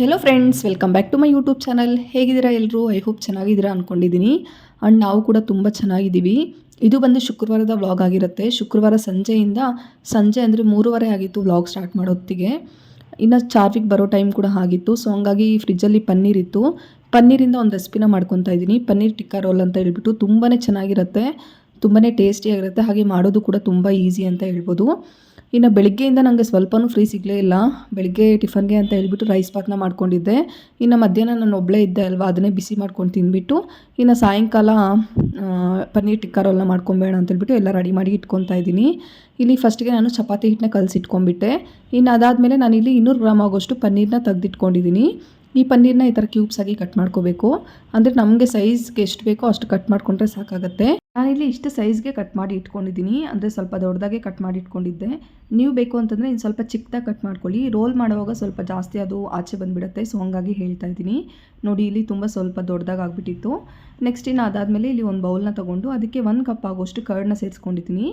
Hello friends welcome back to my YouTube channel ಹೇಗಿದ್ದೀರಾ ಎಲ್ಲರೂ I hope ಚೆನ್ನಾಗಿದ್ದೀರಾ ಅಂದ್ಕೊಂಡಿದ್ದೀನಿ ಆ್ಯಂಡ್ ನಾವು ಕೂಡ ತುಂಬ ಚೆನ್ನಾಗಿದ್ದೀವಿ. ಇದು ಬಂದು ಶುಕ್ರವಾರದ ವ್ಲಾಗ್ ಆಗಿರುತ್ತೆ. ಶುಕ್ರವಾರ ಸಂಜೆಯಿಂದ, ಸಂಜೆ ಅಂದರೆ ಮೂರುವರೆ ಆಗಿತ್ತು ವ್ಲಾಗ್ ಸ್ಟಾರ್ಟ್ ಮಾಡೋತ್ತಿಗೆ. ಇನ್ನು ಚಾರ್ಜಿಗೆ ಬರೋ ಟೈಮ್ ಕೂಡ ಆಗಿತ್ತು. ಸೊ ಹಂಗಾಗಿ ಫ್ರಿಜ್ಜಲ್ಲಿ ಪನ್ನೀರ್ ಇತ್ತು. ಪನ್ನೀರಿಂದ ಒಂದು ರೆಸಿಪಿನ ಮಾಡ್ಕೊತಾ ಇದ್ದೀನಿ. ಪನ್ನೀರ್ ಟಿಕ್ಕಾ ರೋಲ್ ಅಂತ ಹೇಳ್ಬಿಟ್ಟು ತುಂಬಾ ಚೆನ್ನಾಗಿರುತ್ತೆ. ತುಂಬಾ ಟೇಸ್ಟಿಯಾಗಿರುತ್ತೆ ಹಾಗೆ ಮಾಡೋದು ಕೂಡ ತುಂಬ ಈಸಿ ಅಂತ ಹೇಳ್ಬೋದು. ಇನ್ನು ಬೆಳಗ್ಗೆಯಿಂದ ನನಗೆ ಸ್ವಲ್ಪನೂ ಫ್ರೀ ಸಿಗಲೇ ಇಲ್ಲ. ಬೆಳಗ್ಗೆ ಟಿಫನ್ಗೆ ಅಂತ ಹೇಳ್ಬಿಟ್ಟು ರೈಸ್ ಪಾಕ್ನ ಮಾಡ್ಕೊಂಡಿದ್ದೆ. ಇನ್ನು ಮಧ್ಯಾಹ್ನ ನಾನು ಒಬ್ಬಳೇ ಇದ್ದೆ ಅಲ್ವಾ, ಅದನ್ನೇ ಬಿಸಿ ಮಾಡ್ಕೊಂಡು ತಿಂದ್ಬಿಟ್ಟು, ಇನ್ನು ಸಾಯಂಕಾಲ ಪನ್ನೀರ್ ಟಿಕ್ಕರ್ ಎಲ್ಲ ಮಾಡ್ಕೊಬೇಡ ಅಂತೇಳ್ಬಿಟ್ಟು ಎಲ್ಲ ರೆಡಿ ಮಾಡಿ ಇಟ್ಕೊತಾ ಇದ್ದೀನಿ. ಇಲ್ಲಿ ಫಸ್ಟ್ಗೆ ನಾನು ಚಪಾತಿ ಹಿಟ್ಟನ್ನ ಕಲಸಿಟ್ಕೊಂಡ್ಬಿಟ್ಟೆ. ಇನ್ನು ಅದಾದಮೇಲೆ ಇಲ್ಲಿ ಇನ್ನೂರು ಗ್ರಾಮ್ ಆಗೋಷ್ಟು ಪನ್ನೀರನ್ನ ತೆಗೆದಿಟ್ಕೊಂಡಿದ್ದೀನಿ ಈ ಪನ್ನೀರನ್ನ ಈ ಥರ ಕ್ಯೂಬ್ಸ್ ಆಗಿ ಕಟ್ ಮಾಡ್ಕೋಬೇಕು. ಅಂದರೆ ನಮಗೆ ಸೈಜ್ಗೆ ಎಷ್ಟು ಬೇಕೋ ಅಷ್ಟು ಕಟ್ ಮಾಡಿಕೊಂಡ್ರೆ ಸಾಕಾಗುತ್ತೆ. ನಾನಿಲ್ಲಿ ಇಷ್ಟು ಸೈಜ್ಗೆ ಕಟ್ ಮಾಡಿ ಇಟ್ಕೊಂಡಿದ್ದೀನಿ, ಅಂದರೆ ಸ್ವಲ್ಪ ದೊಡ್ಡದಾಗೆ ಕಟ್ ಮಾಡಿ ಇಟ್ಕೊಂಡಿದ್ದೆ. ನೀವು ಬೇಕು ಅಂತಂದರೆ ಇನ್ನು ಸ್ವಲ್ಪ ಚಿಕ್ಕದಾಗಿ ಕಟ್ ಮಾಡ್ಕೊಳ್ಳಿ. ರೋಲ್ ಮಾಡುವಾಗ ಸ್ವಲ್ಪ ಜಾಸ್ತಿ ಅದು ಆಚೆ ಬಂದುಬಿಡುತ್ತೆ ಸೊ ಹಂಗಾಗಿ ಹೇಳ್ತಾ ಇದ್ದೀನಿ. ನೋಡಿ, ಇಲ್ಲಿ ತುಂಬ ಸ್ವಲ್ಪ ದೊಡ್ಡದಾಗಿ ಆಗಿಬಿಟ್ಟಿತ್ತು. ನೆಕ್ಸ್ಟ್ ಇನ್ನು ಅದಾದಮೇಲೆ ಇಲ್ಲಿ ಒಂದು ಬೌಲ್ನ ತೊಗೊಂಡು ಅದಕ್ಕೆ ಒಂದು ಕಪ್ ಆಗೋಷ್ಟು ಕರ್ಡ್ನ ಸೇರಿಸ್ಕೊಂಡಿದ್ದೀನಿ.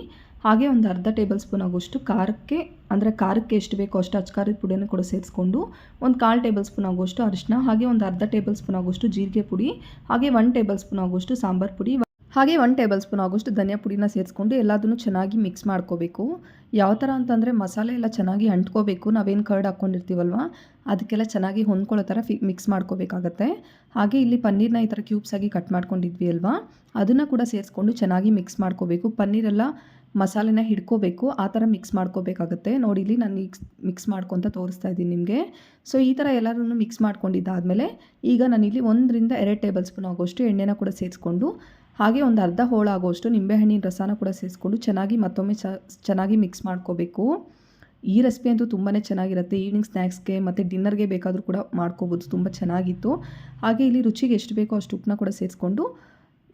ಹಾಗೆ ಒಂದು ಅರ್ಧ ಟೇಬಲ್ ಸ್ಪೂನ್ ಆಗೋಷ್ಟು ಖಾರಕ್ಕೆ, ಅಂದರೆ ಖಾರಕ್ಕೆ ಎಷ್ಟು ಬೇಕೋ ಅಷ್ಟು ಅಚ್ಕಾರದ ಪುಡಿಯನ್ನು ಕೂಡ ಸೇರಿಸ್ಕೊಂಡು, ಒಂದು ಕಾಲು ಟೇಬಲ್ ಸ್ಪೂನ್ ಆಗೋಷ್ಟು ಅರಿಶಿನ ಹಾಗೆ ಒಂದು ಅರ್ಧ ಟೇಬಲ್ ಸ್ಪೂನ್ ಆಗೋಷ್ಟು ಜೀರಿಗೆ ಪುಡಿ, ಹಾಗೆ ಒನ್ ಟೇಬಲ್ ಸ್ಪೂನ್ ಆಗೋಷ್ಟು ಸಾಂಬಾರು ಪುಡಿ ಹಾಗೆ ಒನ್ ಟೇಬಲ್ ಸ್ಪೂನ್ ಆಗೋಷ್ಟು ಧನಿಯಾ ಪುಡಿನ ಸೇರಿಸ್ಕೊಂಡು ಎಲ್ಲದನ್ನು ಚೆನ್ನಾಗಿ ಮಿಕ್ಸ್ ಮಾಡ್ಕೋಬೇಕು. ಯಾವ ಥರ ಅಂತಂದರೆ ಮಸಾಲೆ ಎಲ್ಲ ಚೆನ್ನಾಗಿ ಅಂಟ್ಕೋಬೇಕು. ನಾವೇನು ಕರ್ಡ್ ಹಾಕ್ಕೊಂಡಿರ್ತೀವಲ್ವ ಅದಕ್ಕೆಲ್ಲ ಚೆನ್ನಾಗಿ ಹೊಂದ್ಕೊಳ್ಳೋ ಥರ ಫಿ ಮಿಕ್ಸ್ ಮಾಡ್ಕೋಬೇಕಾಗತ್ತೆ. ಹಾಗೆ ಇಲ್ಲಿ ಪನ್ನೀರ್ನ ಈ ಥರ ಕ್ಯೂಬ್ಸ್ ಆಗಿ ಕಟ್ ಮಾಡ್ಕೊಂಡಿದ್ವಿ ಅಲ್ವಾ ಅದನ್ನು ಕೂಡ ಸೇರಿಸ್ಕೊಂಡು ಚೆನ್ನಾಗಿ ಮಿಕ್ಸ್ ಮಾಡ್ಕೋಬೇಕು. ಪನ್ನೀರೆಲ್ಲ ಮಸಾಲೆನ ಹಿಡ್ಕೋಬೇಕು. ಆ ಥರ ಮಿಕ್ಸ್ ಮಾಡ್ಕೋಬೇಕಾಗತ್ತೆ. ನೋಡಿ ಇಲ್ಲಿ ನಾನು ಮಿಕ್ಸ್ ಮಿಕ್ಸ್ ಮಾಡ್ಕೊತ ತೋರಿಸ್ತಾ ಇದ್ದೀನಿ ನಿಮಗೆ. ಸೊ ಈ ಥರ ಎಲ್ಲರೂ ಮಿಕ್ಸ್ ಮಾಡ್ಕೊಂಡಿದ್ದಾದಮೇಲೆ ಈಗ ನಾನಿಲ್ಲಿ ಒಂದರಿಂದ ಎರಡು ಟೇಬಲ್ ಸ್ಪೂನ್ ಆಗೋಷ್ಟು ಎಣ್ಣೆನ ಕೂಡ ಸೇರಿಸ್ಕೊಂಡು ಹಾಗೆ ಒಂದು ಅರ್ಧ ಹೋಳಾಗೋಷ್ಟು ನಿಂಬೆಹಣ್ಣಿನ ರಸನ ಕೂಡ ಸೇರಿಸ್ಕೊಂಡು ಚೆನ್ನಾಗಿ ಮತ್ತೊಮ್ಮೆ ಚೆನ್ನಾಗಿ ಮಿಕ್ಸ್ ಮಾಡ್ಕೋಬೇಕು. ಈ ರೆಸಿಪಿ ಅಂತೂ ತುಂಬಾ ಚೆನ್ನಾಗಿರುತ್ತೆ. ಈವ್ನಿಂಗ್ ಸ್ನ್ಯಾಕ್ಸ್ಗೆ ಮತ್ತು ಡಿನ್ನರ್ಗೆ ಬೇಕಾದರೂ ಕೂಡ ಮಾಡ್ಕೋಬೋದು. ತುಂಬ ಚೆನ್ನಾಗಿತ್ತು. ಹಾಗೆ ಇಲ್ಲಿ ರುಚಿಗೆ ಎಷ್ಟು ಬೇಕೋ ಅಷ್ಟು ಉಪ್ಪನ್ನ ಕೂಡ ಸೇರಿಸ್ಕೊಂಡು,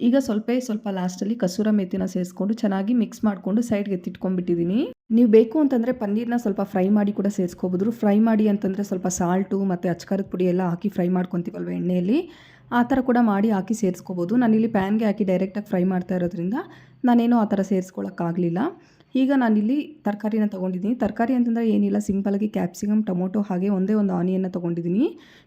ಈಗ ಸ್ವಲ್ಪ ಸ್ವಲ್ಪ ಲಾಸ್ಟಲ್ಲಿ ಕಸೂರ ಮೆತ್ತಿನ ಸೇರಿಸ್ಕೊಂಡು ಚೆನ್ನಾಗಿ ಮಿಕ್ಸ್ ಮಾಡಿಕೊಂಡು ಸೈಡ್ಗೆ ಎತ್ತಿಟ್ಕೊಂಡ್ಬಿಟ್ಟಿದ್ದೀನಿ ನೀವು ಬೇಕು ಅಂತಂದರೆ ಪನ್ನೀರ್ನ ಸ್ವಲ್ಪ ಫ್ರೈ ಮಾಡಿ ಕೂಡ ಸೇರಿಸ್ಕೋಬೋದು. ಫ್ರೈ ಮಾಡಿ ಅಂತಂದರೆ ಸ್ವಲ್ಪ ಸಾಲ್ಟು ಮತ್ತು ಅಚ್ಕಾರದ ಪುಡಿ ಎಲ್ಲ ಹಾಕಿ ಫ್ರೈ ಮಾಡ್ಕೊತೀವಲ್ವ ಎಣ್ಣೆಯಲ್ಲಿ? ಆ ಥರ ಕೂಡ ಮಾಡಿ ಹಾಕಿ ಸೇರಿಸ್ಕೋಬೋದು. ನಾನಿಲ್ಲಿ ಪ್ಯಾನ್ಗೆ ಹಾಕಿ ಡೈರೆಕ್ಟಾಗಿ ಫ್ರೈ ಮಾಡ್ತಾ ಇರೋದ್ರಿಂದ ನಾನೇನು ಆ ಥರ ಸೇರಿಸ್ಕೊಳಕ್ಕಾಗಲಿಲ್ಲ. ಈಗ ನಾನಿಲ್ಲಿ ತರಕಾರಿನ ತೊಗೊಂಡಿದ್ದೀನಿ. ತರಕಾರಿ ಅಂತಂದರೆ ಏನಿಲ್ಲ ಸಿಂಪಲಾಗಿ ಕ್ಯಾಪ್ಸಿಕಮ್ ಟೊಮೊಟೊ ಹಾಗೆ ಒಂದೇ ಒಂದು ಆನಿಯನ್ನ ತೊಗೊಂಡಿದ್ದೀನಿ.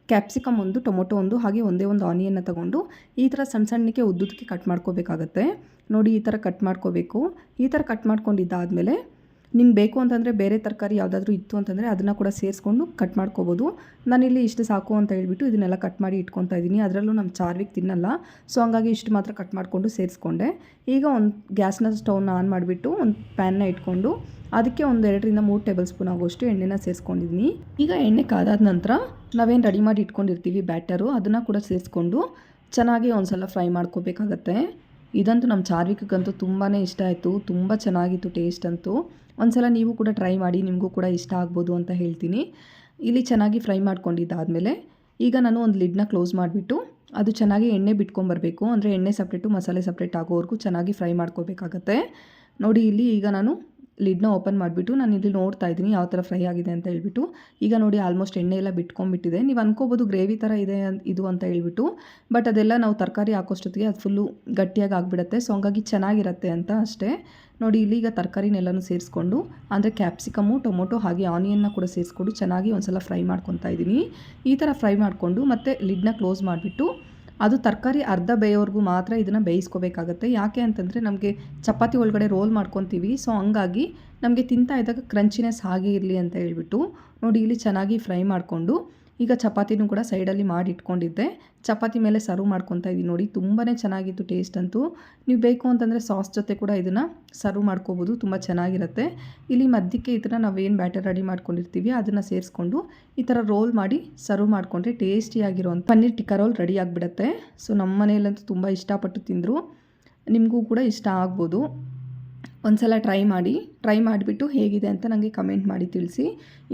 ಕ್ಯಾಪ್ಸಿಕಮ್ ಒಂದು, ಟೊಮೊಟೊ ಒಂದು, ಹಾಗೆ ಒಂದೇ ಒಂದು ಆನಿಯನ್ನ ತೊಗೊಂಡು ಈ ಥರ ಸಣ್ಣ ಸಣ್ಣಕ್ಕೆ ಉದ್ದುದಕ್ಕೆ ಕಟ್ ಮಾಡ್ಕೋಬೇಕಾಗತ್ತೆ. ನೋಡಿ ಈ ಥರ ಕಟ್ ಮಾಡ್ಕೋಬೇಕು. ಈ ಥರ ಕಟ್ ಮಾಡ್ಕೊಂಡಿದ್ದಾದಮೇಲೆ ನಿಮ್ಗೆ ಬೇಕು ಅಂತಂದರೆ ಬೇರೆ ತರಕಾರಿ ಯಾವುದಾದ್ರೂ ಇತ್ತು ಅಂತಂದರೆ ಅದನ್ನು ಕೂಡ ಸೇರಿಸ್ಕೊಂಡು ಕಟ್ ಮಾಡ್ಕೋಬೋದು. ನಾನಿಲ್ಲಿ ಇಷ್ಟು ಸಾಕು ಅಂತ ಹೇಳಿಬಿಟ್ಟು ಇದನ್ನೆಲ್ಲ ಕಟ್ ಮಾಡಿ ಇಟ್ಕೊತಾ ಇದ್ದೀನಿ. ಅದರಲ್ಲೂ ನಮ್ಮ ಚಾರ್ವಿಗೆ ತಿನ್ನಲ್ಲ. ಸೊ ಹಂಗಾಗಿ ಇಷ್ಟು ಮಾತ್ರ ಕಟ್ ಮಾಡಿಕೊಂಡು ಸೇರಿಸ್ಕೊಂಡೆ. ಈಗ ಒಂದು ಗ್ಯಾಸ್ನ ಸ್ಟವ್ನ ಆನ್ ಮಾಡಿಬಿಟ್ಟು ಒಂದು ಪ್ಯಾನ್ನ ಇಟ್ಕೊಂಡು ಅದಕ್ಕೆ ಒಂದು ಎರಡರಿಂದ ಮೂರು ಟೇಬಲ್ ಸ್ಪೂನ್ ಆಗೋಷ್ಟು ಎಣ್ಣೆನ ಸೇರಿಸ್ಕೊಂಡಿದ್ದೀನಿ. ಈಗ ಎಣ್ಣೆ ಕಾದಾದ ನಂತರ ನಾವೇನು ರೆಡಿ ಮಾಡಿ ಇಟ್ಕೊಂಡಿರ್ತೀವಿ ಬ್ಯಾಟರು ಅದನ್ನು ಕೂಡ ಸೇರಿಸ್ಕೊಂಡು ಚೆನ್ನಾಗಿ ಒಂದು ಸಲ ಫ್ರೈ ಮಾಡ್ಕೋಬೇಕಾಗತ್ತೆ. ಇದಂತೂ ನಮ್ಮ ಚಾರ್ವಿಕಕ್ಕಂತೂ ತುಂಬಾ ಇಷ್ಟ ಆಯಿತು. ತುಂಬ ಚೆನ್ನಾಗಿತ್ತು ಟೇಸ್ಟ್ ಅಂತೂ. ಒಂದ್ಸಲ ನೀವು ಕೂಡ ಟ್ರೈ ಮಾಡಿ ನಿಮಗೂ ಕೂಡ ಇಷ್ಟ ಆಗ್ಬೋದು ಅಂತ ಹೇಳ್ತೀನಿ. ಇಲ್ಲಿ ಚೆನ್ನಾಗಿ ಫ್ರೈ ಮಾಡ್ಕೊಂಡಿದ್ದಾದಮೇಲೆ ಈಗ ನಾನು ಒಂದು ಲಿಡ್ನ ಕ್ಲೋಸ್ ಮಾಡಿಬಿಟ್ಟು ಅದು ಚೆನ್ನಾಗಿ ಎಣ್ಣೆ ಬಿಟ್ಕೊಂಬರ್ಬೇಕು ಅಂದರೆ ಎಣ್ಣೆ ಸಪ್ರೇಟು ಮಸಾಲೆ ಸಪ್ರೇಟ್ ಆಗೋವರೆಗೂ ಚೆನ್ನಾಗಿ ಫ್ರೈ ಮಾಡ್ಕೋಬೇಕಾಗತ್ತೆ. ನೋಡಿ ಇಲ್ಲಿ ಈಗ ನಾನು ಲಿಡ್ನ ಓಪನ್ ಮಾಡಿಬಿಟ್ಟು ನಾನು ಇಲ್ಲಿ ನೋಡ್ತಾ ಇದ್ದೀನಿ ಯಾವ ಥರ ಫ್ರೈ ಆಗಿದೆ ಅಂತ ಹೇಳ್ಬಿಟ್ಟು. ಈಗ ನೋಡಿ ಆಲ್ಮೋಸ್ಟ್ ಎಣ್ಣೆ ಎಲ್ಲ ಬಿಟ್ಕೊಂಡ್ಬಿಟ್ಟಿದೆ. ನೀವು ಅನ್ಕೋಬೋದು ಗ್ರೇವಿ ಥರ ಇದೆ ಇದು ಅಂತ ಹೇಳ್ಬಿಟ್ಟು. ಬಟ್ ಅದೆಲ್ಲ ನಾವು ತರಕಾರಿ ಹಾಕೋಷ್ಟೊತ್ತಿಗೆ ಅದು ಫುಲ್ಲು ಗಟ್ಟಿಯಾಗಿ ಆಗಿಬಿಡುತ್ತೆ. ಸೊ ಹಂಗಾಗಿ ಚೆನ್ನಾಗಿರುತ್ತೆ ಅಂತ ಅಷ್ಟೇ. ನೋಡಿ ಇಲ್ಲಿ ಈಗ ತರಕಾರಿನೆಲ್ಲನೂ ಸೇರಿಸ್ಕೊಂಡು, ಅಂದರೆ ಕ್ಯಾಪ್ಸಿಕಮು ಟೊಮೊಟೊ ಹಾಗೆ ಆನಿಯನ್ನ ಕೂಡ ಸೇರಿಸ್ಕೊಂಡು ಚೆನ್ನಾಗಿ ಒಂದ್ಸಲ ಫ್ರೈ ಮಾಡ್ಕೊತಾ ಇದ್ದೀನಿ. ಈ ಥರ ಫ್ರೈ ಮಾಡಿಕೊಂಡು ಮತ್ತೆ ಲಿಡ್ನ ಕ್ಲೋಸ್ ಮಾಡಿಬಿಟ್ಟು ಅದು ತರಕಾರಿ ಅರ್ಧ ಬೇಯೋವರೆಗೂ ಮಾತ್ರ ಇದನ್ನು ಬೇಯಿಸ್ಕೋಬೇಕಾಗತ್ತೆ. ಯಾಕೆ ಅಂತಂದರೆ ನಮಗೆ ಚಪಾತಿ ಒಳಗಡೆ ರೋಲ್ ಮಾಡ್ಕೊತೀವಿ. ಸೊ, ಹಂಗಾಗಿ ನಮಗೆ ತಿಂತಾ ಇದ್ದಾಗ ಕ್ರಂಚಿನೆಸ್ ಹಾಗೆ ಇರಲಿ ಅಂತ ಹೇಳ್ಬಿಟ್ಟು ನೋಡಿ, ಇಲ್ಲಿ ಚೆನ್ನಾಗಿ ಫ್ರೈ ಮಾಡಿಕೊಂಡು ಈಗ ಚಪಾತಿನೂ ಕೂಡ ಸೈಡಲ್ಲಿ ಮಾಡಿ ಇಟ್ಕೊಂಡಿದ್ದೆ ಚಪಾತಿ ಮೇಲೆ ಸರ್ವ್ ಮಾಡ್ಕೊತಾ ಇದ್ದೀನಿ ನೋಡಿ ತುಂಬಾ ಚೆನ್ನಾಗಿತ್ತು ಟೇಸ್ಟ್ ಅಂತೂ. ನೀವು ಬೇಕು ಅಂತಂದರೆ ಸಾಸ್ ಜೊತೆ ಕೂಡ ಇದನ್ನು ಸರ್ವ್ ಮಾಡ್ಕೋಬೋದು, ತುಂಬ ಚೆನ್ನಾಗಿರುತ್ತೆ. ಇಲ್ಲಿ ಮಧ್ಯಕ್ಕೆ ಇದನ್ನು ನಾವೇನು ಬ್ಯಾಟರ್ ರೆಡಿ ಮಾಡ್ಕೊಂಡಿರ್ತೀವಿ, ಅದನ್ನು ಸೇರಿಸ್ಕೊಂಡು ಈ ಥರ ರೋಲ್ ಮಾಡಿ ಸರ್ವ್ ಮಾಡಿಕೊಂಡ್ರೆ ಟೇಸ್ಟಿಯಾಗಿರೋಂಥ ಪನ್ನೀರ್ ಟಿಕ್ಕಾ ರೋಲ್ ರೆಡಿ ಆಗಿಬಿಡುತ್ತೆ. ಸೊ ನಮ್ಮ ಮನೆಯಲ್ಲಂತೂ ತುಂಬ ಇಷ್ಟಪಟ್ಟು ತಿಂದರು. ನಿಮಗೂ ಕೂಡ ಇಷ್ಟ ಆಗ್ಬೋದು. ಒಂದ್ಸಲ ಟ್ರೈ ಮಾಡಿ, ಟ್ರೈ ಮಾಡಿಬಿಟ್ಟು ಹೇಗಿದೆ ಅಂತ ನನಗೆ ಕಮೆಂಟ್ ಮಾಡಿ ತಿಳಿಸಿ.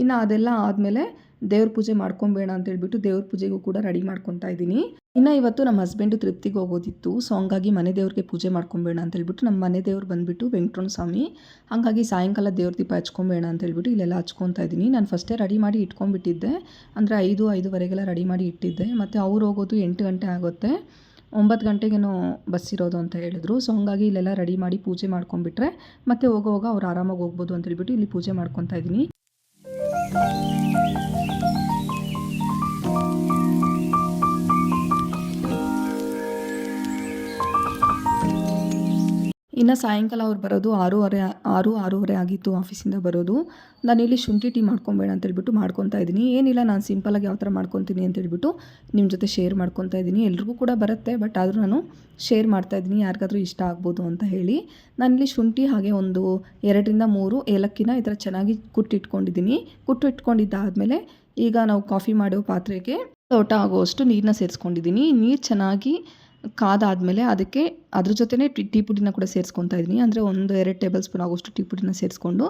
ಇನ್ನು ಅದೆಲ್ಲ ಆದಮೇಲೆ ದೇವ್ರ ಪೂಜೆ ಮಾಡ್ಕೊಬೇಡ ಅಂತ ಹೇಳ್ಬಿಟ್ಟು ದೇವ್ರ ಪೂಜೆಗೂ ಕೂಡ ರೆಡಿ ಮಾಡ್ಕೊತಾ ಇದ್ದೀನಿ. ಇನ್ನು ಇವತ್ತು ನಮ್ಮ ಹಸ್ಬೆಂಡು ತೃಪ್ತಿಗೆ ಹೋಗೋದಿತ್ತು ಸೊ ಹಂಗಾಗಿ ಮನೆ ದೇವ್ರಿಗೆ ಪೂಜೆ ಮಾಡ್ಕೊಬೇಡ ಅಂತ ಹೇಳ್ಬಿಟ್ಟು ನಮ್ಮ ಮನೆ ದೇವ್ರು ಬಂದುಬಿಟ್ಟು ವೆಂಕಟರಣ ಸ್ವಾಮಿ ಹಾಗಾಗಿ ಸಾಯಂಕಾಲ ದೇವ್ರ ದೀಪ ಹಚ್ಕೊಬೇಡ ಅಂತ ಹೇಳ್ಬಿಟ್ಟು ಇಲ್ಲೆಲ್ಲ ಹಚ್ಕೊತಾ ಇದ್ದೀನಿ. ನಾನು ಫಸ್ಟೇ ರೆಡಿ ಮಾಡಿ ಇಟ್ಕೊಂಡ್ಬಿಟ್ಟಿದ್ದೆ, ಅಂದರೆ ಐದು, ಐದುವರೆಗೆಲ್ಲ ರೆಡಿ ಮಾಡಿ ಇಟ್ಟಿದ್ದೆ, ಮತ್ತು ಅವ್ರು ಹೋಗೋದು ಎಂಟು ಗಂಟೆ ಆಗುತ್ತೆ. ಒಂಬತ್ತು ಗಂಟೆಗೇನೋ ಬಸ್ ಇರೋದು ಅಂತ ಹೇಳಿದ್ರು. ಸೊ ಹಂಗಾಗಿ ಇಲ್ಲೆಲ್ಲ ರೆಡಿ ಮಾಡಿ ಪೂಜೆ ಮಾಡ್ಕೊಂಡ್ಬಿಟ್ರೆ ಮತ್ತೆ ಹೋಗೋವಾಗ ಅವ್ರು ಆರಾಮಾಗಿ ಹೋಗ್ಬೋದು ಅಂತ ಹೇಳ್ಬಿಟ್ಟು ಇಲ್ಲಿ ಪೂಜೆ ಮಾಡ್ಕೊತಾ ಇದ್ದೀನಿ. ಇನ್ನು ಸಾಯಂಕಾಲ ಅವ್ರು ಬರೋದು ಆರೂವರೆ, ಆರು, ಆರೂವರೆ ಆಗಿತ್ತು ಆಫೀಸಿಂದ ಬರೋದು. ನಾನಿಲ್ಲಿ ಶುಂಠಿ ಟೀ ಮಾಡ್ಕೊಬೇಡ ಅಂತೇಳ್ಬಿಟ್ಟು ಮಾಡ್ಕೊತಾ ಇದ್ದೀನಿ. ಏನಿಲ್ಲ, ನಾನು ಸಿಂಪಲಾಗಿ ಯಾವ ಥರ ಮಾಡ್ಕೊತೀನಿ ಅಂತೇಳ್ಬಿಟ್ಟು ನಿಮ್ಮ ಜೊತೆ ಶೇರ್ ಮಾಡ್ಕೊತಾ ಇದ್ದೀನಿ. ಎಲ್ರಿಗೂ ಕೂಡ ಬರುತ್ತೆ ಬಟ್ ಆದರೂ ನಾನು ಶೇರ್ ಮಾಡ್ತಾ ಇದ್ದೀನಿ. ಯಾರಿಗಾದರೂ ಇಷ್ಟ ಆಗ್ಬೋದು ಅಂತ ಹೇಳಿ. ನಾನಿಲ್ಲಿ ಶುಂಠಿ ಹಾಗೆ ಒಂದು ಎರಡರಿಂದ ಮೂರು ಏಲಕ್ಕಿನ ಈ ಥರ ಚೆನ್ನಾಗಿ ಕುಟ್ಟಿಟ್ಕೊಂಡಿದ್ದೀನಿ. ಕುಟ್ಟು ಇಟ್ಕೊಂಡಿದ್ದಾದಮೇಲೆ ಈಗ ನಾವು ಕಾಫಿ ಮಾಡೋ ಪಾತ್ರೆಗೆ ತೋಟ ಆಗುವಷ್ಟು ನೀರನ್ನ ಸೇರಿಸ್ಕೊಂಡಿದ್ದೀನಿ. ನೀರು ಚೆನ್ನಾಗಿ ಕಾದಾದಮೇಲೆ ಅದಕ್ಕೆ ಅದ್ರ ಜೊತೆನೇ ಟಿ, ಟೀ ಪುಡಿನ ಕೂಡ ಸೇರಿಸ್ಕೊತಾ ಇದ್ದೀನಿ. ಅಂದರೆ ಒಂದು ಎರಡು ಟೇಬಲ್ ಸ್ಪೂನ್ ಆಗೋಷ್ಟು ಟೀ ಪುಡಿನ ಸೇರಿಸ್ಕೊಂಡು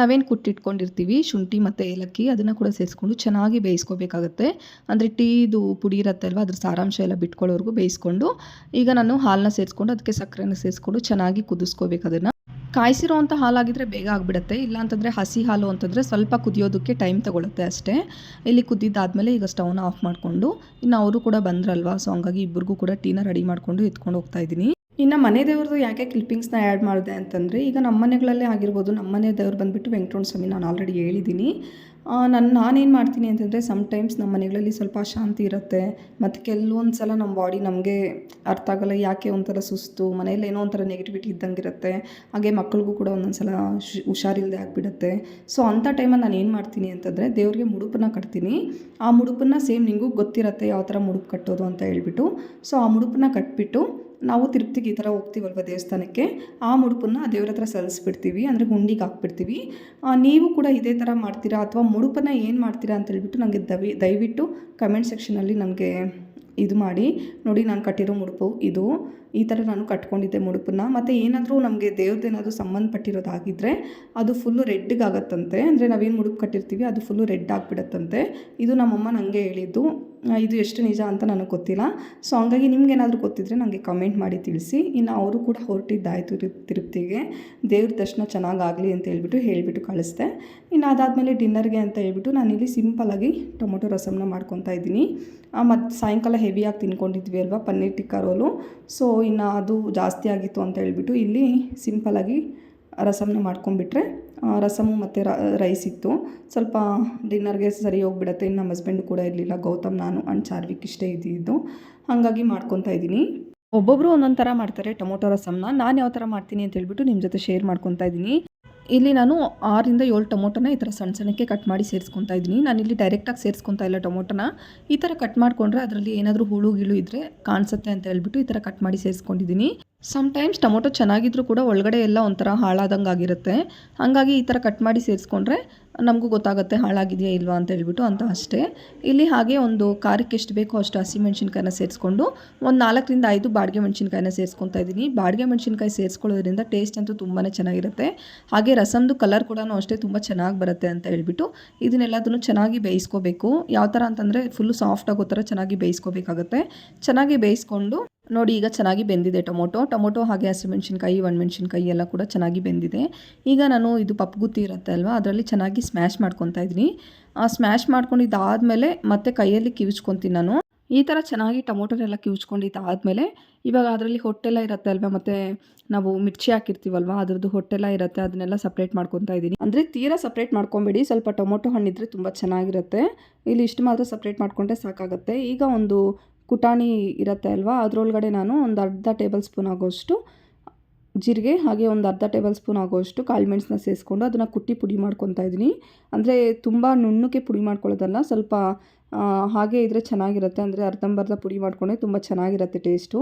ನಾವೇನು ಕುಟ್ಟಿಟ್ಕೊಂಡಿರ್ತೀವಿ, ಶುಂಠಿ ಮತ್ತು ಏಲಕ್ಕಿ ಅದನ್ನು ಕೂಡ ಸೇರಿಸ್ಕೊಂಡು ಚೆನ್ನಾಗಿ ಬೇಯಿಸ್ಕೋಬೇಕಾಗತ್ತೆ. ಅಂದರೆ ಟೀದು ಪುಡಿ ಇರುತ್ತೆ ಅಲ್ವಾ, ಅದ್ರ ಸಾರಾಂಶ ಎಲ್ಲ ಬಿಟ್ಕೊಳ್ಳೋವರೆಗೂ ಬೇಯಿಸ್ಕೊಂಡು ಈಗ ನಾನು ಹಾಲನ್ನ ಸೇರಿಸ್ಕೊಂಡು ಅದಕ್ಕೆ ಸಕ್ಕರೆನ ಸೇರಿಸ್ಕೊಂಡು ಚೆನ್ನಾಗಿ ಕುದಿಸ್ಕೋಬೇಕು ಅದನ್ನು. ಕಾಯಿಸಿರೋವಂಥ ಹಾಲಾಗಿದ್ದರೆ ಬೇಗ ಆಗಿಬಿಡುತ್ತೆ. ಇಲ್ಲ ಅಂತಂದರೆ ಹಸಿ ಹಾಲು ಅಂತಂದರೆ ಸ್ವಲ್ಪ ಕುದಿಯೋದಕ್ಕೆ ಟೈಮ್ ತೊಗೊಳುತ್ತೆ ಅಷ್ಟೇ. ಇಲ್ಲಿ ಕುದ್ದಿದ್ದಾದಮೇಲೆ ಈಗ ಸ್ಟವ್ನ ಆಫ್ ಮಾಡಿಕೊಂಡು ಇನ್ನು ಅವರು ಕೂಡ ಬಂದ್ರಲ್ವಾ? ಸೊ, ಹಂಗಾಗಿ ಇಬ್ಬರಿಗೂ ಕೂಡ ಟೀನ ರೆಡಿ ಮಾಡಿಕೊಂಡು ಎತ್ಕೊಂಡು ಹೋಗ್ತಾ ಇದ್ದೀನಿ. ಇನ್ನು ಮನೆ ದೇವ್ರದ್ದು ಯಾಕೆ ಕ್ಲಿಪ್ಪಿಂಗ್ಸ್ನ ಆ್ಯಡ್ ಮಾಡಿದೆ ಅಂತಂದರೆ ಈಗ ನಮ್ಮ ಮನೆಗಳಲ್ಲೇ ಆಗಿರ್ಬೋದು. ನಮ್ಮ ಮನೆ ದೇವ್ರು ಬಂದುಬಿಟ್ಟು ವೆಂಕಟರಮಣ ಸ್ವಾಮಿ ನಾನು ಆಲ್ರೆಡಿ ಹೇಳಿದ್ದೀನಿ. ನಾನು ನಾನೇನು ಮಾಡ್ತೀನಿ ಅಂತಂದರೆ ಸಮ್ಟೈಮ್ಸ್ ನಮ್ಮ ಮನೆಗಳಲ್ಲಿ ಸ್ವಲ್ಪ ಅಶಾಂತಿ ಇರುತ್ತೆ, ಮತ್ತು ಕೆಲವೊಂದು ಸಲ ನಮ್ಮ ಬಾಡಿ ನಮಗೆ ಅರ್ಥ ಆಗಲ್ಲ, ಯಾಕೆ ಒಂಥರ ಸುಸ್ತು ಮನೇಲಿ ಏನೋ ಒಂಥರ ನೆಗೆಟಿವಿಟಿ ಇದ್ದಂಗೆ ಇರುತ್ತೆ ಹಾಗೆ ಮಕ್ಕಳಿಗೂ ಕೂಡ ಒಂದೊಂದು ಸಲ ಹುಷಾರಿಲ್ಲದೆ ಆಗಿಬಿಡುತ್ತೆ. ಸೊ ಅಂಥ ಟೈಮಲ್ಲಿ ನಾನು ಏನು ಮಾಡ್ತೀನಿ ಅಂತಂದರೆ ದೇವ್ರಿಗೆ ಮುಡುಪನ್ನ ಕಟ್ತೀನಿ. ಆ ಮುಡುಪನ್ನ ಸೇಮ್ ನಿಮಗೂ ಗೊತ್ತಿರುತ್ತೆ ಯಾವ ಥರ ಮುಡುಪು ಕಟ್ಟೋದು ಅಂತ ಹೇಳ್ಬಿಟ್ಟು. ಸೊ ಆ ಮುಡುಪನ್ನ ಕಟ್ಬಿಟ್ಟು ನಾವು ತಿರುಪ್ತಿಗೆ ಈ ಥರ ಹೋಗ್ತೀವಲ್ವ ದೇವಸ್ಥಾನಕ್ಕೆ, ಆ ಮುಡುಪನ್ನು ದೇವ್ರ ಹತ್ರ ಸಲ್ಲಿಸ್ಬಿಡ್ತೀವಿ, ಅಂದರೆ ಹುಂಡಿಗೆ ಹಾಕ್ಬಿಡ್ತೀವಿ. ನೀವು ಕೂಡ ಇದೇ ಥರ ಮಾಡ್ತೀರಾ ಅಥವಾ ಮುಡುಪನ್ನು ಏನು ಮಾಡ್ತೀರಾ ಅಂತ ಹೇಳ್ಬಿಟ್ಟು ನನಗೆ ದವಿ, ದಯವಿಟ್ಟು ಕಮೆಂಟ್ ಸೆಕ್ಷನಲ್ಲಿ ನನಗೆ ಇದು ಮಾಡಿ. ನೋಡಿ, ನಾನು ಕಟ್ಟಿರೋ ಮುಡುಪು ಇದು. ಈ ಥರ ನಾನು ಕಟ್ಕೊಂಡಿದ್ದೆ ಮುಡುಪನ್ನ. ಮತ್ತು ಏನಾದರೂ ನಮಗೆ ದೇವ್ರದ್ದೇನಾದರೂ ಸಂಬಂಧಪಟ್ಟಿರೋದಾಗಿದ್ದರೆ ಅದು ಫುಲ್ಲು ರೆಡ್ಗೆ ಆಗುತ್ತಂತೆ ಅಂದರೆ ನಾವೇನು ಮುಡುಪು ಕಟ್ಟಿರ್ತೀವಿ, ಅದು ಫುಲ್ಲು ರೆಡ್ ಆಗಿಬಿಡತ್ತಂತೆ ಇದು ನಮ್ಮಮ್ಮ ನನಗೆ ಹೇಳಿದ್ದು. ಇದು ಎಷ್ಟು ನಿಜ ಅಂತ ನನಗೆ ಗೊತ್ತಿಲ್ಲ. ಸೊ ಹಂಗಾಗಿ ನಿಮ್ಗೇನಾದರೂ ಗೊತ್ತಿದ್ದರೆ ನನಗೆ ಕಮೆಂಟ್ ಮಾಡಿ ತಿಳಿಸಿ. ಇನ್ನು ಅವರು ಕೂಡ ಹೊರಟಿದ್ದಾಯಿತು ತಿರುಪ್ತಿಗೆ. ದೇವ್ರ ದರ್ಶನ ಚೆನ್ನಾಗಾಗಲಿ ಅಂತ ಹೇಳಿಬಿಟ್ಟು ಹೇಳಿಬಿಟ್ಟು ಕಳಿಸ್ದೆ. ಇನ್ನು ಅದಾದಮೇಲೆ ಡಿನ್ನರ್ಗೆ ಅಂತ ಹೇಳ್ಬಿಟ್ಟು ನಾನಿಲ್ಲಿ ಸಿಂಪಲಾಗಿ ಟೊಮೊಟೊ ರಸಮನ್ನ ಮಾಡ್ಕೊತಾ ಇದ್ದೀನಿ. ಮತ್ತು ಸಾಯಂಕಾಲ ಹೆವಿಯಾಗಿ ತಿನ್ಕೊಂಡಿದ್ವಿ ಅಲ್ವಾ, ಪನ್ನೀರ್ ಟಿಕ್ಕ ರೋಲು. ಸೊ ಇನ್ನು ಅದು ಜಾಸ್ತಿ ಆಗಿತ್ತು ಅಂತ ಹೇಳಿಬಿಟ್ಟು ಇಲ್ಲಿ ಸಿಂಪಲಾಗಿ ರಸಮ್ನ ಮಾಡ್ಕೊಂಡ್ಬಿಟ್ರೆ ರಸಮು ಮತ್ತು ರೈಸ್ ಇತ್ತು. ಸ್ವಲ್ಪ ಡಿನ್ನರ್ಗೆ ಸರಿ ಹೋಗ್ಬಿಡತ್ತೆ. ಇನ್ನು ನಮ್ಮ ಹಸ್ಬೆಂಡು ಕೂಡ ಇರಲಿಲ್ಲ. ಗೌತಮ್, ನಾನು ಆ್ಯಂಡ್ ಚಾರ್ವಿಕ್ ಇಷ್ಟೇ ಇದ್ದಿದ್ದು. ಹಾಗಾಗಿ ಮಾಡ್ಕೊತಾ ಇದ್ದೀನಿ. ಒಬ್ಬೊಬ್ಬರು ಒಂದೊಂದು ಥರ ಮಾಡ್ತಾರೆ ಟೊಮೊಟೊ ರಸಮ್ನ. ನಾನು ಯಾವ ಥರ ಮಾಡ್ತೀನಿ ಅಂತ ಹೇಳ್ಬಿಟ್ಟು ನಿಮ್ಮ ಜೊತೆ ಶೇರ್ ಮಾಡ್ಕೊತಾ ಇದ್ದೀನಿ. ಇಲ್ಲಿ ನಾನು ಆರಿಂದ ಏಳು ಟೊಮೊಟೊನ ಈ ಥರ ಸಣ್ಣ ಸಣ್ಣಕ್ಕೆ ಕಟ್ ಮಾಡಿ ಸೇರಿಸ್ಕೊತಾ ಇದ್ದೀನಿ. ಇಲ್ಲಿ ಡೈರೆಕ್ಟಾಗಿ ಸೇರಿಸ್ಕೊತಾ ಇಲ್ಲ ಟೊಮೊಟೊನ. ಈ ಥರ ಕಟ್ ಮಾಡಿಕೊಂಡ್ರೆ ಅದರಲ್ಲಿ ಏನಾದರೂ ಹುಳು ಗಿಳು ಇದ್ದರೆ ಕಾಣಿಸುತ್ತೆ ಅಂತ ಹೇಳ್ಬಿಟ್ಟು ಈ ಥರ ಕಟ್ ಮಾಡಿ ಸೇರಿಸ್ಕೊಂಡಿದ್ದೀನಿ. ಸಮ್ಟೈಮ್ಸ್ ಟೊಮೊಟೊ ಚೆನ್ನಾಗಿದ್ರೂ ಕೂಡ ಒಳಗಡೆ ಎಲ್ಲ ಒಂಥರ ಹಾಳಾದಂಗೆ ಆಗಿರುತ್ತೆ ಹಾಗಾಗಿ ಈ ಥರ ಕಟ್ ಮಾಡಿ ಸೇರಿಸ್ಕೊಂಡ್ರೆ ನಮಗೂ ಗೊತ್ತಾಗುತ್ತೆ ಹಾಳಾಗಿದೆಯಾ ಇಲ್ವಾ ಅಂತ ಹೇಳ್ಬಿಟ್ಟು ಅಂತ ಅಷ್ಟೇ. ಇಲ್ಲಿ ಹಾಗೆ ಒಂದು ಖಾರಕ್ಕೆ ಎಷ್ಟು ಬೇಕೋ ಅಷ್ಟು ಹಸಿಮೆಣ್ಸಿನ್ಕಾಯಿನ ಸೇರಿಸ್ಕೊಂಡು ಒಂದು ನಾಲ್ಕರಿಂದ ಐದು ಬಾಡಿಗೆ ಮೆಣಸಿನ್ಕಾಯಿನ ಸೇರಿಸ್ಕೊತಾ ಇದ್ದೀನಿ. ಬಾಡಿಗೆ ಮೆಣಸಿನ್ಕಾಯಿ ಸೇರಿಸ್ಕೊಳ್ಳೋದ್ರಿಂದ ಟೇಸ್ಟ್ ಅಂತೂ ತುಂಬಾ ಚೆನ್ನಾಗಿರುತ್ತೆ. ಹಾಗೆ ರಸಮ್ದು ಕಲರ್ ಕೂಡ ಅಷ್ಟೇ ತುಂಬ ಚೆನ್ನಾಗಿ ಬರುತ್ತೆ ಅಂತ ಹೇಳ್ಬಿಟ್ಟು ಇದನ್ನೆಲ್ಲದನ್ನು ಚೆನ್ನಾಗಿ ಬೇಯಿಸ್ಕೋಬೇಕು. ಯಾವ ಥರ ಅಂತಂದರೆ ಫುಲ್ಲು ಸಾಫ್ಟ್ ಆಗೋ ಥರ ಚೆನ್ನಾಗಿ ಬೇಯಿಸ್ಕೋಬೇಕಾಗತ್ತೆ. ಚೆನ್ನಾಗಿ ಬೇಯಿಸ್ಕೊಂಡು ನೋಡಿ, ಈಗ ಚೆನ್ನಾಗಿ ಬೆಂದಿದೆ ಟೊಮೊಟೊ. ಟೊಮೊಟೊ ಹಾಗೆ ಹಸಿಮೆಣ್ಸಿನ್ಕಾಯಿ ಒಣಮೆಣ್ಸಿನ್ಕಾಯಿ ಎಲ್ಲ ಕೂಡ ಚೆನ್ನಾಗಿ ಬೆಂದಿದೆ. ಈಗ ನಾನು ಇದು ಪಪ್ಗುತ್ತಿ ಇರುತ್ತೆ ಅಲ್ವಾ? ಅದರಲ್ಲಿ ಚೆನ್ನಾಗಿ ಸ್ಮ್ಯಾಶ್ ಮಾಡ್ಕೊತಾ ಇದ್ದೀನಿ. ಆ ಸ್ಮ್ಯಾಶ್ ಮಾಡ್ಕೊಂಡಿದ್ದಾದಮೇಲೆ ಮತ್ತೆ ಕೈಯಲ್ಲಿ ಕಿವಿಚ್ಕೊತೀನಿ ನಾನು. ಈ ಥರ ಚೆನ್ನಾಗಿ ಟೊಮೊಟೊನೆಲ್ಲ ಕಿವಿಚ್ಕೊಂಡಿದ್ದಾದಮೇಲೆ ಇವಾಗ ಅದರಲ್ಲಿ ಹೊಟ್ಟೆಲ್ಲ ಇರುತ್ತೆ ಅಲ್ವಾ? ಮತ್ತು ನಾವು ಮಿರ್ಚಿ ಹಾಕಿರ್ತೀವಲ್ವ? ಅದರದ್ದು ಹೊಟ್ಟೆಲ್ಲ ಇರುತ್ತೆ, ಅದನ್ನೆಲ್ಲ ಸಪ್ರೇಟ್ ಮಾಡ್ಕೊತಾ ಇದ್ದೀನಿ. ಅಂದರೆ ತೀರಾ ಸಪ್ರೇಟ್ ಮಾಡ್ಕೊಬೇಡಿ. ಸ್ವಲ್ಪ ಟೊಮೊಟೊ ಹಣ್ಣಿದ್ರೆ ತುಂಬ ಚೆನ್ನಾಗಿರುತ್ತೆ. ಇಲ್ಲಿ ಇಷ್ಟು ಮಾತ್ರ ಸಪ್ರೇಟ್ ಮಾಡಿಕೊಂಡ್ರೆ ಸಾಕಾಗುತ್ತೆ. ಈಗ ಒಂದು ಕುಟಾಣಿ ಇರುತ್ತೆ ಅಲ್ವಾ? ಅದರೊಳಗಡೆ ನಾನು ಒಂದು ಅರ್ಧ ಟೇಬಲ್ ಸ್ಪೂನ್ ಆಗೋಷ್ಟು ಜೀರಿಗೆ, ಹಾಗೆ ಒಂದು ಅರ್ಧ ಟೇಬಲ್ ಸ್ಪೂನ್ ಆಗೋಷ್ಟು ಕಾಳು ಮೆಣಸನ್ನ ಸೇರಿಸ್ಕೊಂಡು ಅದನ್ನು ಕುಟ್ಟಿ ಪುಡಿ ಮಾಡ್ಕೊತಾ ಇದ್ದೀನಿ. ಅಂದರೆ ತುಂಬ ನುಣ್ಣಕ್ಕೆ ಪುಡಿ ಮಾಡ್ಕೊಳ್ಳೋದಲ್ಲ, ಸ್ವಲ್ಪ ಹಾಗೆ ಇದ್ದರೆ ಚೆನ್ನಾಗಿರುತ್ತೆ. ಅಂದರೆ ಅರ್ಧಂಬರ್ಧ ಪುಡಿ ಮಾಡಿಕೊಂಡ್ರೆ ತುಂಬ ಚೆನ್ನಾಗಿರುತ್ತೆ ಟೇಸ್ಟು.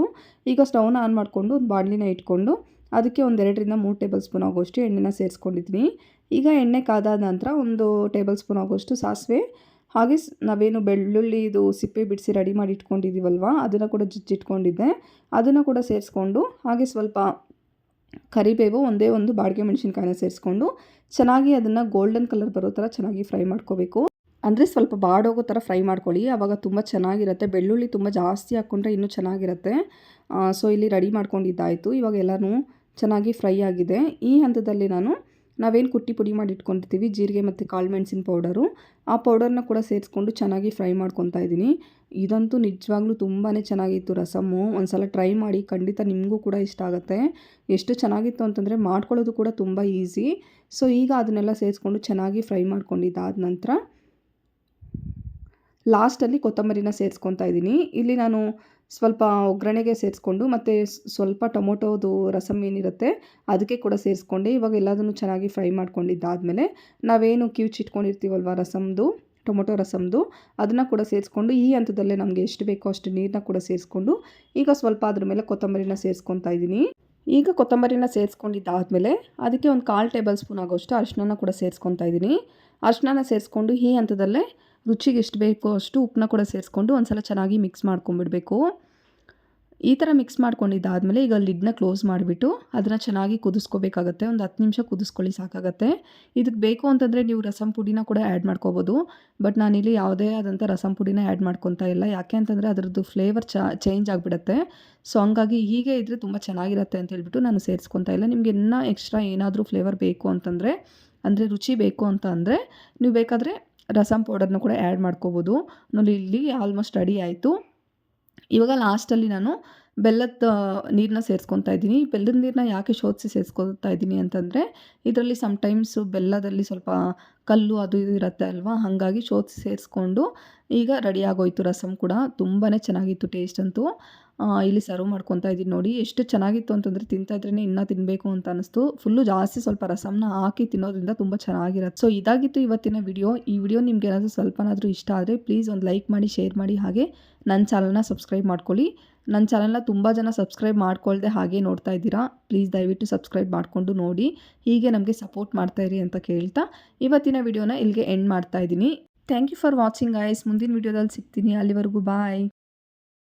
ಈಗ ಸ್ಟವ್ನ ಆನ್ ಮಾಡಿಕೊಂಡು ಒಂದು ಬಾಣಲಿನ ಇಟ್ಕೊಂಡು ಅದಕ್ಕೆ ಒಂದು ಎರಡರಿಂದ ಮೂರು ಟೇಬಲ್ ಸ್ಪೂನ್ ಆಗೋಷ್ಟು ಎಣ್ಣೆನ ಸೇರಿಸ್ಕೊಂಡಿದ್ದೀನಿ. ಈಗ ಎಣ್ಣೆ ಕಾದಾದ ನಂತರ ಒಂದು ಟೇಬಲ್ ಸ್ಪೂನ್ ಆಗೋಷ್ಟು ಸಾಸಿವೆ ಹಾಗೆ ನಾವೇನು ಬೆಳ್ಳುಳ್ಳಿ ಇದು ಸಿಪ್ಪೆ ಬಿಡಿಸಿ ರೆಡಿ ಮಾಡಿ ಇಟ್ಕೊಂಡಿದ್ದೀವಲ್ವ ಅದನ್ನು ಕೂಡ ಜಿಜ್ಜಿಟ್ಕೊಂಡಿದ್ದೆ. ಅದನ್ನು ಕೂಡ ಸೇರಿಸ್ಕೊಂಡು ಹಾಗೆ ಸ್ವಲ್ಪ ಕರಿಬೇವು ಒಂದೇ ಒಂದು ಬಾಡಿಗೆ ಮೆಣಸಿನ್ಕಾಯಿನ ಸೇರಿಸ್ಕೊಂಡು ಚೆನ್ನಾಗಿ ಅದನ್ನು ಗೋಲ್ಡನ್ ಕಲರ್ ಬರೋ ಥರ ಚೆನ್ನಾಗಿ ಫ್ರೈ ಮಾಡ್ಕೋಬೇಕು. ಅಂದರೆ ಸ್ವಲ್ಪ ಬಾಡೋಗೋ ಥರ ಫ್ರೈ ಮಾಡ್ಕೊಳ್ಳಿ. ಆವಾಗ ತುಂಬ ಚೆನ್ನಾಗಿರುತ್ತೆ. ಬೆಳ್ಳುಳ್ಳಿ ತುಂಬ ಜಾಸ್ತಿ ಹಾಕ್ಕೊಂಡ್ರೆ ಇನ್ನೂ ಚೆನ್ನಾಗಿರುತ್ತೆ. ಸೊ ಇಲ್ಲಿ ರೆಡಿ ಮಾಡ್ಕೊಂಡಿದ್ದಾಯಿತು. ಇವಾಗ ಎಲ್ಲನೂ ಚೆನ್ನಾಗಿ ಫ್ರೈ ಆಗಿದೆ. ಈ ಹಂತದಲ್ಲಿ ನಾನು ನಾವೇನು ಕುಟ್ಟಿ ಪುಡಿ ಮಾಡಿ ಇಟ್ಕೊಂಡಿರ್ತೀವಿ ಜೀರಿಗೆ ಮತ್ತು ಕಾಳು ಮೆಣಸಿನ ಪೌಡರು. ಆ ಪೌಡರ್ನ ಕೂಡ ಸೇರಿಸ್ಕೊಂಡು ಚೆನ್ನಾಗಿ ಫ್ರೈ ಮಾಡ್ಕೊತಾ ಇದ್ದೀನಿ. ಇದಂತೂ ನಿಜವಾಗ್ಲೂ ತುಂಬಾ ಚೆನ್ನಾಗಿತ್ತು ರಸಮ್ಮು. ಒಂದು ಸಲ ಟ್ರೈ ಮಾಡಿ, ಖಂಡಿತ ನಿಮಗೂ ಕೂಡ ಇಷ್ಟ ಆಗುತ್ತೆ. ಎಷ್ಟು ಚೆನ್ನಾಗಿತ್ತು ಅಂತಂದರೆ ಮಾಡ್ಕೊಳ್ಳೋದು ಕೂಡ ತುಂಬ ಈಸಿ. ಸೊ ಈಗ ಅದನ್ನೆಲ್ಲ ಸೇರಿಸ್ಕೊಂಡು ಚೆನ್ನಾಗಿ ಫ್ರೈ ಮಾಡ್ಕೊಂಡಿದ್ದಾದ ನಂತರ ಲಾಸ್ಟಲ್ಲಿ ಕೊತ್ತಂಬರಿನ ಸೇರಿಸ್ಕೊತಾ ಇದ್ದೀನಿ. ಇಲ್ಲಿ ನಾನು ಸ್ವಲ್ಪ ಒಗ್ಗರಣೆಗೆ ಸೇರಿಸ್ಕೊಂಡು ಮತ್ತು ಸ್ವಲ್ಪ ಟೊಮೊಟೊದು ರಸಮ್ ಏನಿರುತ್ತೆ ಅದಕ್ಕೆ ಕೂಡ ಸೇರಿಸ್ಕೊಂಡೆ. ಇವಾಗ ಎಲ್ಲದನ್ನು ಚೆನ್ನಾಗಿ ಫ್ರೈ ಮಾಡ್ಕೊಂಡಿದ್ದಾದಮೇಲೆ ನಾವೇನು ಕಿವುಚಿಟ್ಕೊಂಡಿರ್ತೀವಲ್ವ ರಸಮ್ದು, ಟೊಮೊಟೊ ರಸಮ್ದು, ಅದನ್ನು ಕೂಡ ಸೇರಿಸ್ಕೊಂಡು ಈ ಹಂತದಲ್ಲೇ ನಮಗೆ ಎಷ್ಟು ಬೇಕೋ ಅಷ್ಟು ನೀರನ್ನ ಕೂಡ ಸೇರಿಸ್ಕೊಂಡು ಈಗ ಸ್ವಲ್ಪ ಅದ್ರ ಮೇಲೆ ಕೊತ್ತಂಬರಿನ ಸೇರಿಸ್ಕೊತಾ ಇದ್ದೀನಿ. ಈಗ ಕೊತ್ತಂಬರಿನ ಸೇರಿಸ್ಕೊಂಡಿದ್ದಾದಮೇಲೆ ಅದಕ್ಕೆ ಒಂದು ಕಾಲು ಟೇಬಲ್ ಸ್ಪೂನ್ ಆಗೋಷ್ಟು ಅರ್ಶಿನ ಕೂಡ ಸೇರಿಸ್ಕೊತಾ ಇದ್ದೀನಿ. ಅರ್ಶಿನ ಸೇರಿಸ್ಕೊಂಡು ಈ ಹಂತದಲ್ಲೇ ರುಚಿಗೆ ಎಷ್ಟು ಬೇಕೋ ಅಷ್ಟು ಉಪ್ಪನ್ನ ಕೂಡ ಸೇರಿಸ್ಕೊಂಡು ಒಂದು ಸಲ ಚೆನ್ನಾಗಿ ಮಿಕ್ಸ್ ಮಾಡ್ಕೊಂಡ್ಬಿಡ್ಬೇಕು ಈ ಥರ ಮಿಕ್ಸ್ ಮಾಡ್ಕೊಂಡಿದ್ದಾದಮೇಲೆ ಈಗ ಲಿಡ್ನ ಕ್ಲೋಸ್ ಮಾಡಿಬಿಟ್ಟು ಅದನ್ನು ಚೆನ್ನಾಗಿ ಕುದಿಸ್ಕೋಬೇಕಾಗತ್ತೆ. ಒಂದು ಹತ್ತು ನಿಮಿಷ ಕುದಿಸ್ಕೊಳ್ಳಿ ಸಾಕಾಗತ್ತೆ. ಇದಕ್ಕೆ ಬೇಕು ಅಂತಂದರೆ ನೀವು ರಸಂ ಪುಡಿನ ಕೂಡ ಆ್ಯಡ್ ಮಾಡ್ಕೋಬೋದು. ಬಟ್ ನಾನಿಲ್ಲಿ ಯಾವುದೇ ಆದಂಥ ರಸಂ ಪುಡಿನ ಆ್ಯಡ್ ಮಾಡ್ಕೊತಾ ಇಲ್ಲ. ಯಾಕೆ ಅಂತಂದರೆ ಅದರದ್ದು ಫ್ಲೇವರ್ ಚೇಂಜ್ ಆಗಿಬಿಡುತ್ತೆ. ಸೊ ಹಂಗಾಗಿ ಹೀಗೆ ಇದ್ದರೆ ತುಂಬ ಚೆನ್ನಾಗಿರುತ್ತೆ ಅಂತ ಹೇಳ್ಬಿಟ್ಟು ನಾನು ಸೇರಿಸ್ಕೊತಾ ಇಲ್ಲ. ನಿಮಗೆ ಇನ್ನೂ ಎಕ್ಸ್ಟ್ರಾ ಏನಾದರೂ ಫ್ಲೇವರ್ ಬೇಕು ಅಂತಂದರೆ, ಅಂದರೆ ರುಚಿ ಬೇಕು ಅಂತ ಅಂದರೆ, ನೀವು ಬೇಕಾದರೆ ರಸಮ್ ಪೌಡರ್ನ ಕೂಡ ಆ್ಯಡ್ ಮಾಡ್ಕೋಬೋದು. ನೋಡಿ ಇಲ್ಲಿ ಆಲ್ಮೋಸ್ಟ್ ರೆಡಿ ಆಯಿತು. ಇವಾಗ ಲಾಸ್ಟಲ್ಲಿ ನಾನು ಬೆಲ್ಲದ ನೀರನ್ನ ಸೇರಿಸ್ಕೊತಾ ಇದ್ದೀನಿ. ಬೆಲ್ಲದ ನೀರನ್ನ ಯಾಕೆ ಶೋಧಿಸಿ ಸೇರಿಸ್ಕೊತಾ ಇದ್ದೀನಿ ಅಂತಂದರೆ, ಇದರಲ್ಲಿ ಸಮ್ಟೈಮ್ಸು ಬೆಲ್ಲದಲ್ಲಿ ಸ್ವಲ್ಪ ಕಲ್ಲು ಅದು ಇದು ಇರುತ್ತೆ ಅಲ್ವಾ? ಹಾಗಾಗಿ ಶೋಧಿಸಿ ಸೇರಿಸ್ಕೊಂಡು ಈಗ ರೆಡಿ ಆಗೋಯ್ತು ರಸಮ್ ಕೂಡ. ತುಂಬಾ ಚೆನ್ನಾಗಿತ್ತು ಟೇಸ್ಟ್ ಅಂತೂ. ಇಲ್ಲಿ ಸರ್ವ್ ಮಾಡ್ಕೊತಾ ಇದ್ದೀನಿ ನೋಡಿ. ಎಷ್ಟು ಚೆನ್ನಾಗಿತ್ತು ಅಂತಂದರೆ ತಿಂತಾಯಿದ್ರೇ ಇನ್ನೂ ತಿನ್ನಬೇಕು ಅಂತ ಅನಿಸ್ತು ಫುಲ್ಲು ಜಾಸ್ತಿ ಸ್ವಲ್ಪ ರಸಮ್ನ ಹಾಕಿ ತಿನ್ನೋದ್ರಿಂದ ತುಂಬ ಚೆನ್ನಾಗಿರುತ್ತೆ. ಸೊ ಇದಾಗಿತ್ತು ಇವತ್ತಿನ ವಿಡಿಯೋ ಈ ವಿಡಿಯೋ ನಿಮ್ಗೆ ಏನಾದರೂ ಸ್ವಲ್ಪನಾದರೂ ಇಷ್ಟ ಆದರೆ ಪ್ಲೀಸ್ ಒಂದು ಲೈಕ್ ಮಾಡಿ ಶೇರ್ ಮಾಡಿ ಹಾಗೆ ನನ್ನ ಚಾನಲ್ನ ಸಬ್ಸ್ಕ್ರೈಬ್ ಮಾಡ್ಕೊಳ್ಳಿ. ನನ್ನ ಚಾನಲ್ನ ತುಂಬ ಜನ ಸಬ್ಸ್ಕ್ರೈಬ್ ಮಾಡ್ಕೊಳ್ಳದೆ ಹಾಗೆ ನೋಡ್ತಾ ಇದ್ದೀರಾ, ಪ್ಲೀಸ್ ದಯವಿಟ್ಟು ಸಬ್ಸ್ಕ್ರೈಬ್ ಮಾಡಿಕೊಂಡು ನೋಡಿ. ಹೀಗೆ ನಮಗೆ ಸಪೋರ್ಟ್ ಮಾಡ್ತಾಯಿರಿ ಅಂತ ಕೇಳ್ತಾ ಇವತ್ತಿನ ವಿಡಿಯೋನ ಇಲ್ಲಿಗೆ ಎಂಡ್ ಮಾಡ್ತಾ ಇದ್ದೀನಿ. ಥ್ಯಾಂಕ್ ಯು ಫಾರ್ ವಾಚಿಂಗ್ ಐಸ್ ಮುಂದಿನ ವಿಡಿಯೋದಲ್ಲಿ ಸಿಗ್ತೀನಿ. ಅಲ್ಲಿವರೆಗೂ ಬಾಯ್